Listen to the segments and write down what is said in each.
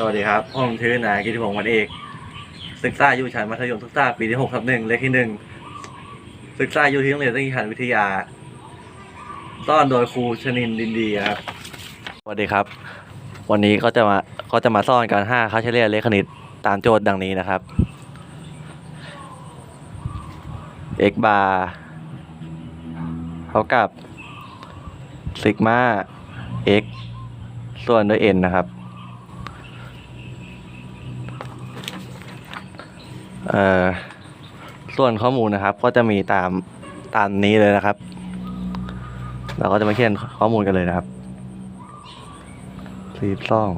สวัสดีครับ ผมชื่อนายกิติพงศ์วันเอก ศึกษาอยู่ชั้นมัธยมศึกษาปีที่หกทับหนึ่งเลขที่หนึ่งศึกษาอยู่ที่โรงเรียนตั้งหันวิทยา ต้อนโดยครูชนินดินดีครับ สวัสดีครับ วันนี้ก็จะมาก็จะมาสอนการห้าค่าเฉลี่ยเลขคณิตตามโจทย์ดังนี้นะครับ x bar เท่ากับซิกมา x ส่วนด้วย n นะครับ เอ่อส่วนข้อมูลนะครับ ก็จะมีตามตามนี้เลยนะครับ เราก็จะมาเขียนข้อมูลกันเลยนะครับสี่สอง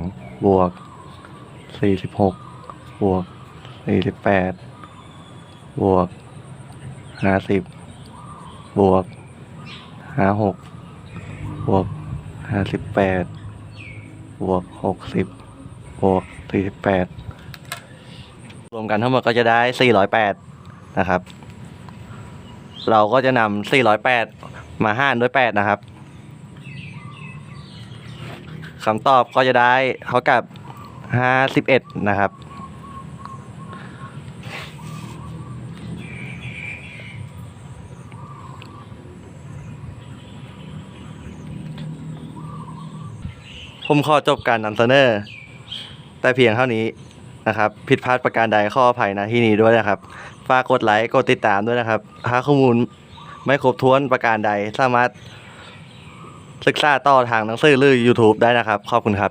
บวกสี่สิบหกบวกสี่สิบแปดบวกห้าสิบบวกห้าหกบวกห้าสิบแปดบวกหกสิบบวกสี่สิบแปด รวมกันทั้งหมดก็จะได้ 408 นะครับ เราก็จะนำ408 มาหารด้วย 8 นะครับคำตอบก็จะได้เท่ากับ 51 นะครับ ผมขอจบการนำเสนอ แต่เพียงเท่านี้ นะครับ ผิดพลาดประการใดข้ออภัยนะที่นี้ด้วยนะครับ ฝากกดไลค์ กดติดตามด้วยนะครับ หาข้อมูลไม่ครบถ้วนประการใดสามารถศึกษาต่อทางหนังสือหรือ YouTube ได้นะครับ ขอบคุณครับ